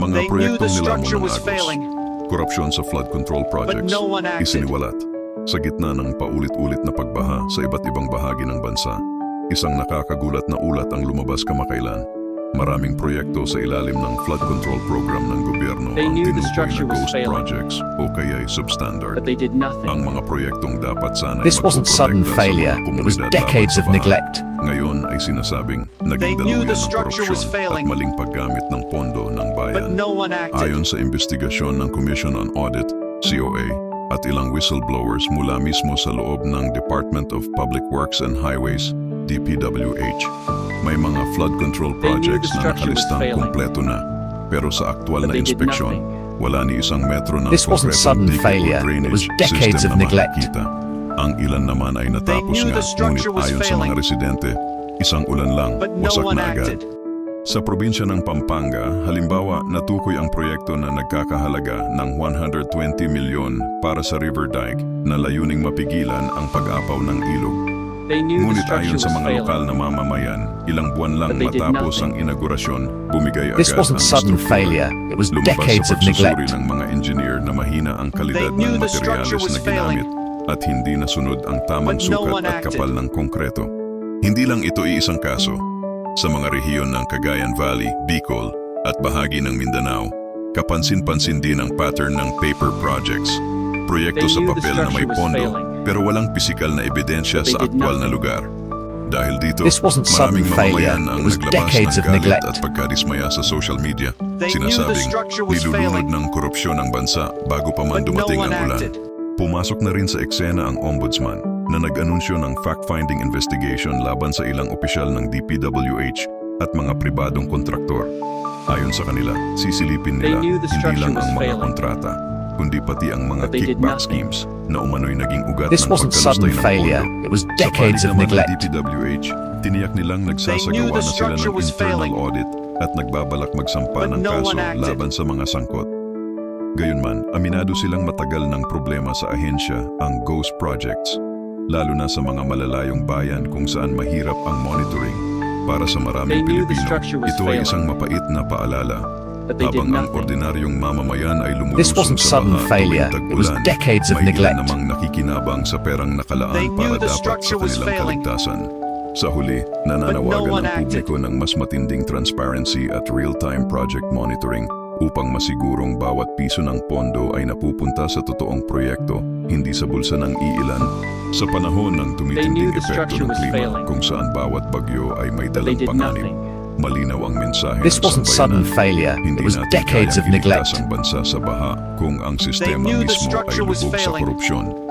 Mga proyektong nilamon ng Agos, korupsyon sa flood control projects, no isiniwalat. Sa gitna ng paulit-ulit na pagbaha sa iba't ibang bahagi ng bansa, isang nakakagulat na ulat ang lumabas kamakailan. Maraming proyekto sa ilalim ng flood control program ng gobyerno They ang tinutukoy na ghost failing. projects o kaya'y substandard. But they did nothing. Ang mga proyektong dapat sana This wasn't sudden failure, it was decades of neglect. Ngayon ay sinasabing naging daluyan ng korupsyon at maling paggamit ng no one acted. Ayon sa investigasyon ng Commission on Audit, COA, at ilang whistleblowers mula mismo sa loob ng Department of Public Works and Highways, DPWH, may mga flood control projects na nakalistang kumpleto na. Pero sa aktual na inspeksyon, wala ni isang metro ng This wasn't sudden failure, it drainage was decades system of na neglect. makikita. Ang ilan naman ay natapos nga, ngunit ayon sa mga residente, isang ulan lang, But no wasak one na agad. acted. Sa probinsya ng Pampanga, halimbawa natukoy ang proyekto na nagkakahalaga ng 120 milyon para sa river dike na layuning mapigilan ang pag-apaw ng ilog. Ngunit ayon sa mga lokal na mamamayan, ilang buwan lang matapos ang inaugurasyon, bumigay This agad wasn't ang sudden failure, it was decades sa of neglect. ng mga engineer na mahina ang kalidad ng materyales na ginamit at hindi nasunod ang tamang sukat at kapal ng konkreto. Hindi lang ito iisang kaso. Sa mga rehiyon ng Cagayan Valley, Bicol at bahagi ng Mindanao, kapansin-pansin din ang pattern ng paper projects. Proyekto sa papel na may pondo pero walang pisikal na ebidensya sa aktwal na lugar. Dahil dito, This wasn't sudden maraming failure, mamamayan ang naglabas decades ng of galit neglect. at pagkadismaya sa social media. Sinasabing, nilulunod ng korupsyon ang bansa bago pa man dumating ang ulan. acted. Pumasok na rin sa eksena ang ombudsman na nag-anunsyo ng fact-finding investigation laban sa ilang opisyal ng DPWH at mga pribadong kontraktor. Ayon sa kanila, sisilipin nila hindi lang ang mga failing. kontrata, kundi pati ang mga kickback schemes na umano'y naging ugat This ng wasn't pagkalustay sudden ng failure, pondo. it was Sa decades of naman ng neglect. DPWH, tiniyak nilang nagsasagawa na sila ng internal failing. audit at nagbabalak magsampa But ng no kaso laban sa mga sangkot. Gayunman, aminado silang matagal ng problema sa ahensya ang ghost projects, lalo na sa mga malalayong bayan kung saan mahirap ang monitoring. Para sa maraming Pilipino, ito ay isang mapait na paalala. Habang ang ordinaryong mamamayan ay lumulusong sa baha tuwing of may ilan neglect. namang nakikinabang sa perang nakalaan para dapat sa kanilang kaligtasan. Sa huli, nananawagan ang publiko ng mas matinding transparency at real-time project monitoring upang masigurong bawat piso ng pondo ay napupunta sa totoong proyekto, hindi sa bulsa ng iilan. Sa panahon ng tumitinding epekto ng klima failing. kung saan bawat bagyo ay may dalang panganib, malinaw ang mensahe This wasn't sudden failure, Hindi it was decades of neglect. ang bansa sa baha kung ang sistema mismo ay lubog sa failing. korupsyon